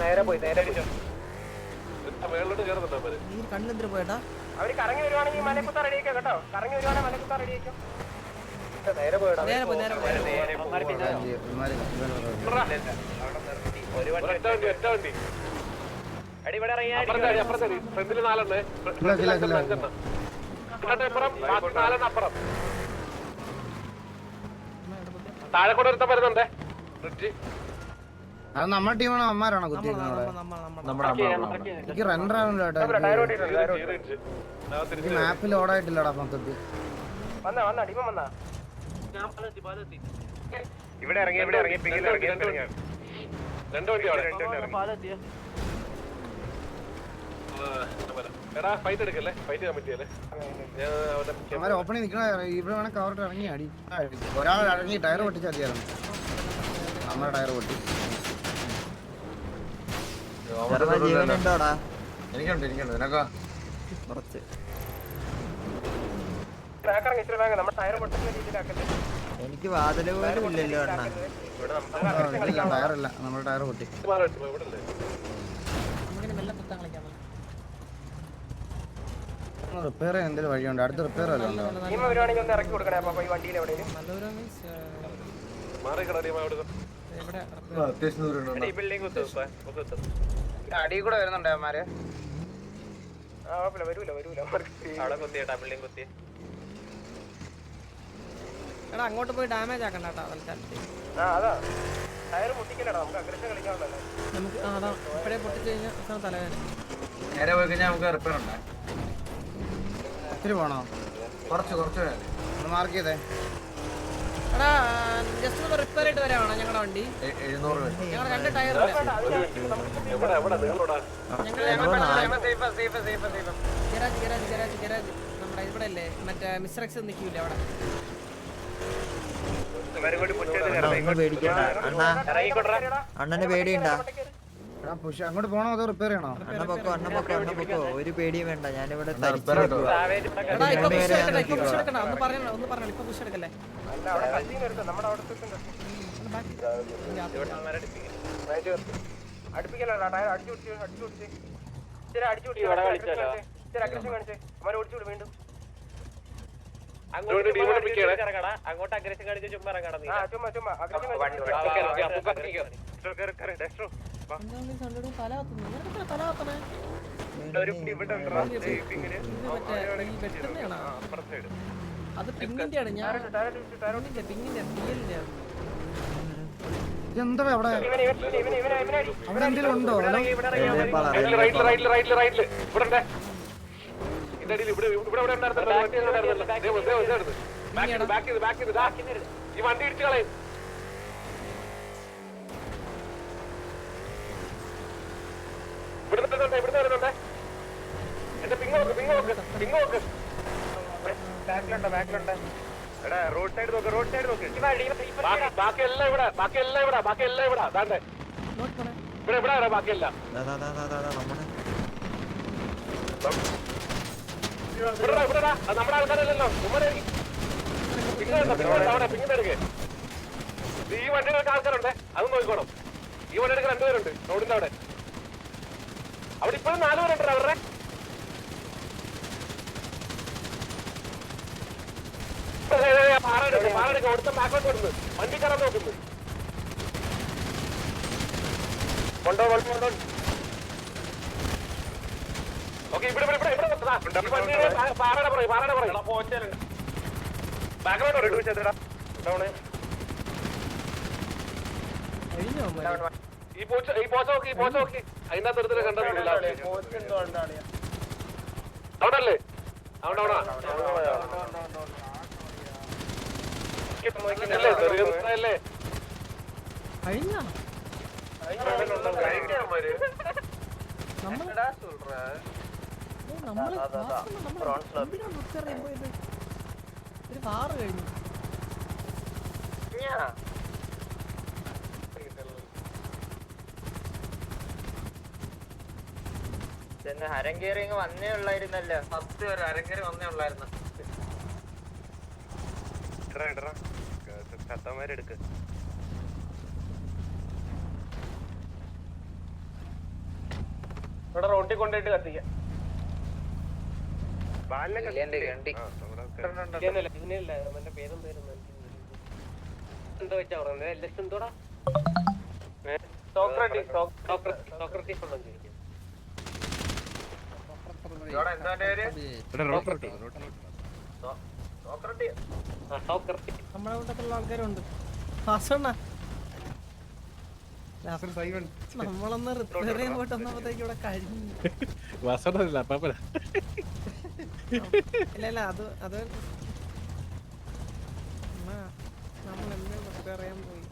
നേരെ പോയി നേരെ നീ കണ്ണെന്തിനു പോയട്ടാ അവർ കറങ്ങി വരുവാണെങ്കിൽ മലക്കുത്ത റെഡി ആക്കാം കേട്ടോ. കറങ്ങി വരുവാണെങ്കിൽ മലക്കുത്ത റെഡി ആക്കാം നേരെ പോയിടാ. നേരെ പോയി നേരെ പോയി. ഒരു വണ്ടി ഒറ്റ വണ്ടി. അപ്പുറത്തെ ഫ്രണ്ടിൽ നാലെണ്ണേ. നാലെണ്ണം അപ്പുറം. താഴെ കൂടെ ഒരുത്തൻ വരുന്നുണ്ടേ. ബ്രിഡ്ജ് അത് നമ്മുടെ ടീമാണോ അമ്മാരാണോ കുത്തിയിരിക്കുന്നത് എനിക്ക് റണ്ണർ ആവുന്നില്ല കേട്ടോ മാപ്പിൽ ഓടായിട്ടില്ലടാ മൊത്തത്തിൽ. വന്നാ വന്നാ ഡിമ വന്നാ. ഇവിടെ ഇറങ്ങി ഇവിടെ ഇറങ്ങി പിങ്ങിൽ ഇറങ്ങി രണ്ട് വണ്ടി അവിടെ. എടാ ഫൈറ്റ് എടുക്കല്ലേ? ഫൈറ്റ് ചെയ്യാൻ പറ്റിയല്ലേ? ഞാൻ അവന്റെ ഓപ്പണിൽ നിൽക്കണ ഇവിടെ വേണം കവറിട്ട് ഇറങ്ങി അടി. ഒരാൾ ഇറങ്ങി ടയർ മതിയായിരുന്നു നമ്മുടെ ടയർ പൊട്ടി. എനിക്കുണ്ട് എനിക്കുണ്ട്. നിനക്കോ? കുറച്ച്. എനിക്ക് വാതിൽ പോലും ഇല്ലല്ലോ അണ്ണാ. ഇല്ല നമ്മുടെ ടയർ പൊട്ടി. കളിക്കാം റിപ്പയർ ചെയ്യാൻ എന്തെങ്കിലും വഴിയുണ്ട്? അടുത്ത് റിപ്പയർ വല്ലതും ഉണ്ടോ? ഒന്ന് അടി കൂടെ വരുന്നുണ്ട് അവന്മാര്? എടാ അങ്ങോട്ട് പോയി ഡാമേജ് ആക്കണ്ട കേട്ടോ നമുക്ക് അതാ. ഇപ്പഴേ പൊട്ടിച്ചു കഴിഞ്ഞാൽ തലവേദന. നേരെ പോയി കഴിഞ്ഞാൽ നമുക്ക് റിപ്പയർ ഉണ്ട് ഇത്തിരി പോണോ കുറച്ച് കുറച്ച് ഒന്ന് മാർക്ക് ചെയ്തേ എടാ ജസ്റ്റ് ഒന്ന് റിപ്പയർ ചെയ്തിട്ട് വരാണോ ഞങ്ങളുടെ വണ്ടി എഴുന്നൂറ് രണ്ട് ടയർ എവിടെ എവിടെ നിങ്ങളോടാ ഗരാജ് ഗരാജ് ഗരാജ് ഗരാജ് നമ്മുടെ ഇവിടെ അല്ലേ മറ്റേ മിസ്റ്റർ എക്സ് നിൽക്കില്ല അവിടെ അണ്ണന് പേടിയുണ്ടാ അങ്ങോട്ട് പോണോ അതോ റിപ്പയർ ചെയ്യണോ അണ്ണ പൊക്കോ അണ്ണ പൊക്കോ അണ്ണ പൊക്കോ ഒരു പേടിയും വേണ്ട ഞാനിവിടെ കാണിച്ചേ അങ്ങോട്ട് അഗ്രഷൻ കാണിച്ച് ചുമ്മാ. ആ ചുമ്മാ ചുമ്മാ അഗ്രഷൻ അത് പിങ്ങിന്റെ ആണ് ഞാൻ പിങ്ങിന്റെ പിങ്ങിന്റെ ഇതെന്താ അവിടെ? അവിടെ എന്തെങ്കിലും ഉണ്ടോ? ഈ വണ്ടി റൈറ്റിൽ റൈറ്റിൽ ഇവിടെ വരുന്നുണ്ട് ഇവിടെ വരുന്നുണ്ട് എന്റെ പിങ്ങോക്ക് പിങ്ങോക്ക് പിങ്ങോക്ക് ബാക്കിലുണ്ട് ബാക്കിലുണ്ട്. എടാ റോഡ് സൈഡ് നോക്ക് റോഡ് സൈഡ് നോക്ക്. ബാക്കി ബാക്കി എല്ലാം ഇവിടെ ബാക്കി എല്ലാം ഇവിടെ ബാക്കി എല്ലാം ഇവിടെ. അതാണ്ട് ഇവിടെ ഇവിടെ വരാം ബാക്കി എല്ലാം? നമ്മുടെ. ഇവിടെ ഇവിടെ നമ്മുടെ ആൾക്കാരല്ലല്ലോ. ഉമ്മനെ പിങ് അവിടെ? പിങ്ങിന്റെ എടുക്ക് ഈ വണ്ടികൾക്ക് ആൾക്കാരുണ്ട്. അതും നോക്കിക്കോണം ഈ വണ്ടികൾക്ക് രണ്ടുപേരുണ്ട്. റോഡിന്റെ അവിടെ. അവിടെ ഇപ്പോഴും നാല് പേരുണ്ട് അവരുടെ പാറെടുക്ക് പാറെടുക്ക് ഒരുത്തൻ ബാക്കോട്ട് വരുന്നു. വണ്ടി കയറാൻ നോക്കുന്നു. കൊണ്ടോ കൊണ്ടോ കൊണ്ടോ. ഓക്കെ ഇവിടെ ഇവിടെ ഇവിടെ ഇവിടെ വണ്ടിയുടെ പാറയുടെ പറയും പാറയുടെ പറയും ബാക്ക്ഗ്രൗണ്ട് റെഡ് വെച്ചെടാ ഡൗണ്. ഈ പോച്ച ഈ പോച്ച നോക്കി ഈ പോച്ച നോക്കി. അതിന്റെ അകത്ത് ഒരുത്തരെ കണ്ടിട്ടില്ല അവിടെ? അല്ലേ അവിടെ അവിടെ. അല്ലേ ചെറിയ കഴിഞ്ഞോ? നമ്മൾ ഏ, നമ്മൾ വാസന നമ്മൾ എന്തിനാ repair ചെയ്യാൻ പോയത്? ഒരു വാറ് കഴിഞ്ഞു ഹരങ്കേറിങ് വന്നേ ഉള്ളായിരുന്നു. ചത്തമാരെടുക്ക് ഇവിടെ റോട്ടിൽ കൊണ്ടുപോയിട്ട് കത്തിക്കാം. എന്തോ വെച്ചാ പറഞ്ഞത് എൽ എസ് എന്തോടാ? സോക്രട്ടീസ് സോക്രട്ടീസ് ഉണ്ടോ ചോദിക്കും. കൂട്ടത്തിലുള്ള ആൾക്കാരുണ്ട്. നമ്മളൊന്ന് റിപ്പയർ ചെയ്യാൻ പോയിട്ട് വന്നപ്പോഴത്തേക്ക് ഇവിടെ കഴിഞ്ഞു. വാസനല്ല അപ്പാപ്പന. ഇല്ല ഇല്ല അത് അത് അണ്ണാ, നമ്മളെന്നെ റിപ്പയർ ചെയ്യാൻ പോയി.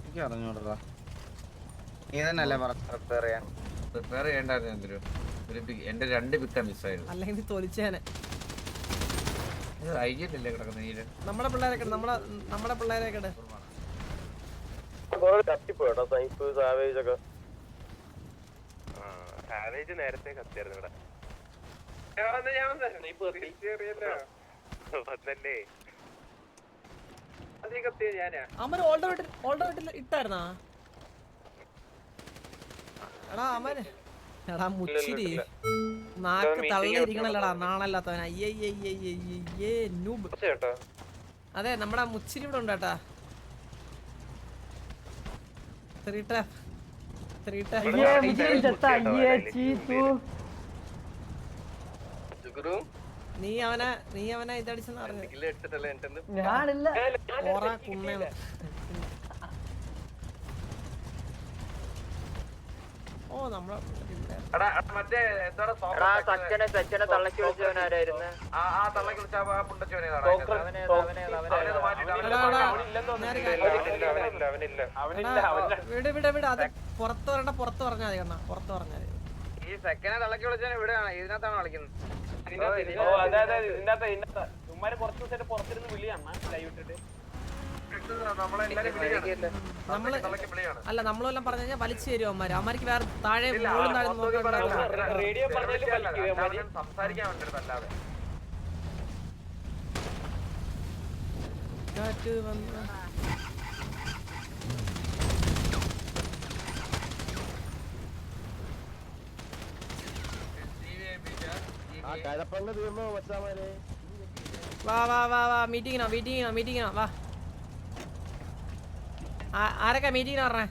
എനിക്ക് അറിഞ്ഞൂടാ. നീ തന്നെയല്ലേ പറഞ്ഞു റിപ്പയർ ചെയ്യാൻ? റിപ്പയർ ചെയ്യണ്ടായിരുന്നു pic- എന്റെ രണ്ട് പിക്ക മിസ്സായിരുന്നു അല്ലെങ്കിൽ തൊലിച്ചേനെ ഇത് ഐജിയല്ലേ കിടക്കുന്ന നീര് നമ്മുടെ പിള്ളേരെ നമ്മളെ നമ്മുടെ പിള്ളേരൊക്കെ ഇട്. ആ, സാവേജ് നേരത്തെ കത്തിയായിരുന്നു ഇവിടെ. വന്നല്ലേ. അമര് ഓൾഡർ വീട്ടിൽ ഓൾഡർ വീട്ടിൽ ഇട്ടായിരുന്നാ? എടാ അമര്. എടാ മുച്ചിരി നാക്ക് തള്ളിയിരിക്കണല്ലടാ നാണല്ലാത്തവൻ അയ്യേ നൂബ് അതെ നമ്മുടെ മുച്ചിരി ഇവിടെ ഉണ്ട് കേട്ടാ. ത്രീ ടാപ്പ് ത്രീ നീ അവനെ നീ അവനെ ഇതടിച്ചെന്ന് പറഞ്ഞു. ഓറ കുണ്ണേന്ന് ഓ നമ്മളെ ഇവിടെ. സച്ചനെ സച്ചനെ തള്ളക്കി വിളിച്ചവനാരായിരുന്നു ആ ആ തള്ളക്ക് വിളിച്ച ആ പുണ്ടച്ചോനെ അവനെ അവനെ അവനെ എടാ, എടാ, നേരെ കാര്യം. അവനില്ല അവനില്ല അവനില്ല എടാ, വിട് വിട് വിട് അത് പുറത്ത് വരണ്ട പുറത്ത് പറഞ്ഞാൽ മതി കണ്ണാ പുറത്ത് പറഞ്ഞാൽ ഈ സെക്കനെ തള്ളക്കി വിളിച്ചാൽ ഇവിടെയാണ് ഇതിനകത്താണ് കളിക്കുന്നത് ഓ അതെ അതെ ഇതിനകത്ത് ഇതിനകത്ത് ഉമ്മാര് കുറച്ച് ദിവസമായിട്ട് പുറത്തിരുന്ന് വിളിയാണ് ലൈവ് ഇട്ടിട്ട് നമ്മൾ അല്ല നമ്മളെല്ലാം പറഞ്ഞു കഴിഞ്ഞാൽ വലിച്ചു തരും അവന്മാര്? അവന്മാർക്ക് വേറെ താഴെ നോക്കാൻ. സംസാരിക്കാൻ കാറ്റ് വന്ന്. വാ വാ വാ വാ മീറ്റിങ്ങിനോ മീറ്റിങ്ങിനോ മീറ്റിങ്ങിനോ വാ. Justice, മീറ്റിങ് പറഞ്ഞേ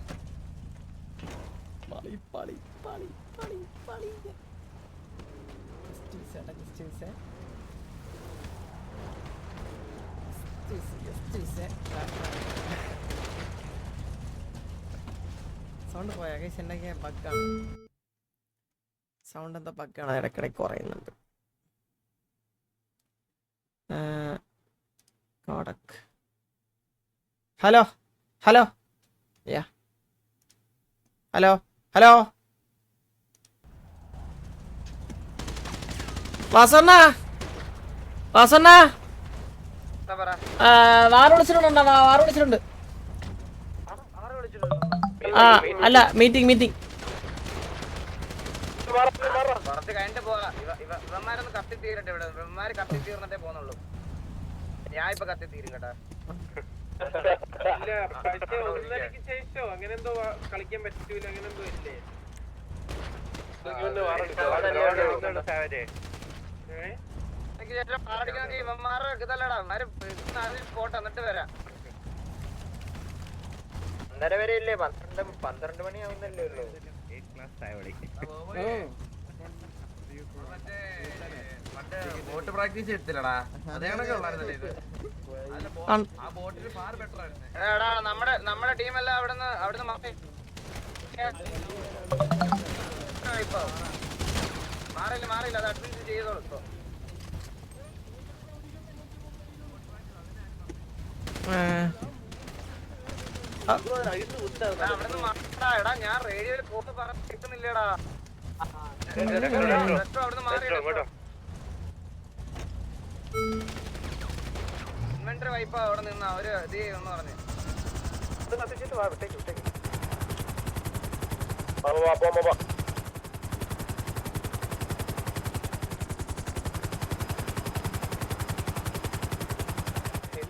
സൗണ്ട് പോയാ? കേസ് എന്തൊക്കെ ബഗ്ഗാണ് സൗണ്ട് എന്താ ബഗ്ഗാണ് ഇടയ്ക്കിടയ്ക്ക് കുറയുന്നുണ്ട്. Hello hello ya hello hello വാസണ്ണ? വാസണ്ണ? വാറ് വിളിച്ചിട്ടുണ്ട്? വാറ് വിളിച്ചിട്ടുണ്ട്. ആ അല്ല മീറ്റിംഗ് മീറ്റിംഗ് കുറച്ച് കഴിഞ്ഞിട്ട് ഇവ- ഇവന്മാരൊന്ന് കത്തി തീരട്ടെ ഇവിടെ. ഇവന്മാര് കത്തി തീർന്നിട്ടേ പോന്നുള്ളൂ ഞാൻ ഇപ്പൊ കത്തി തീരും കേട്ടാ. ഇല്ല പക്ഷേ ഒന്നരക്ക് ശേഷം അങ്ങനെ എന്തോ കളിക്കാൻ പറ്റൂല അങ്ങനെ എന്തോ ഇല്ലേ? ഇതല്ലടാ പോട്ടെ എന്നിട്ട് വരാം. ഒന്നര വരെ ഇല്ലേ? പന്ത്രണ്ട് പന്ത്രണ്ട് മണിയാവുന്നല്ലേ ഉള്ളൂ. ബോട്ട് പ്രാക്ടീസ് എടുത്തില്ലടാ അതേ കണക്കെ ഉള്ളായിരുന്നല്ലേ ആ എടാ നമ്മുടെ നമ്മുടെ ടീം എല്ലാം അവിടുന്ന് അവിടുന്ന് മാറില്ല മാറില്ല അത് അഡ്മിറ്റ് ചെയ്തോളൂ ഇപ്പൊ എടാ, ഞാൻ റേഡിയോയിൽ കോട്ട് പറഞ്ഞ കേൾക്കുന്നില്ലടാ ജസ്റ്റ് അവിടുന്ന് മാറി അങ്ങോട്ടോ ഇൻവെന്ററി വൈപ്പ് അവിടെ നിന്ന അവർ ഇത് ചെയ്യുമെന്ന് പറഞ്ഞു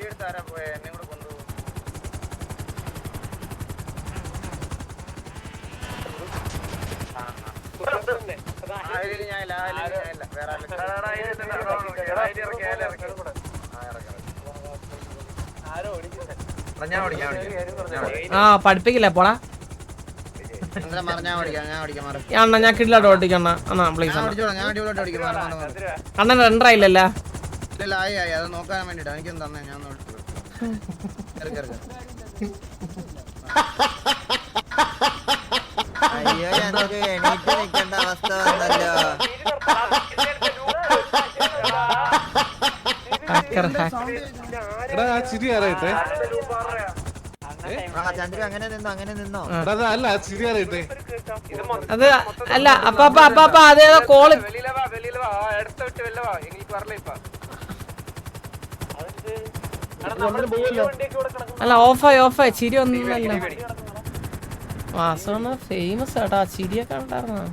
എടുത്ത് ആരാ പോയെ എന്നെ കൂടെ കൊണ്ടുപോകും ആ ഇതിൽ ഞാൻ ആ പഠിപ്പിക്കില്ല പോടാ. അണ്ണ ഞാൻ കിട്ടിലോട്ട് ഓടിക്കണ്ണ അണ്ണാ പ്ലീസ്. അണ്ണൻ രണ്ടറായില്ലല്ല നോക്കാൻ വേണ്ടിട്ടാ എനിക്കൊന്നും തന്നെ ഞാൻ ഒന്ന് ഓടിച്ചോളാം. ഇറക്കി, ഇറക്കി. അയ്യോ ഞങ്ങൾക്ക് എണീറ്റ് നിൽക്കേണ്ട അവസ്ഥ വന്നല്ലോ ഹാക്കർ ഹാക്ക് എടാ ആ ചിരി ആരായിട്ടെ ആ ചന്ദ്രു അങ്ങനെ നിന്നോ അങ്ങനെ നിന്നോ എടാ അത് അല്ല ആ ചിരി ആരായിട്ടെ അത് അല്ല അപ്പ അപ്പ അപ്പ അപ്പ അതേതോ കോള് வெளியில வா வெளியில வா ஆ, இடத்த விட்டு வெளில வா எங்களுக்கு வரல இப்ப അല്ല ഓഫായി ഓഫായി ചിരി ഒന്നുമില്ലല്ലോ വാസവണ്ണ ഫേമസ് ആട്ടാ ചിരിയൊക്കെ ഉണ്ടായിരുന്നോ?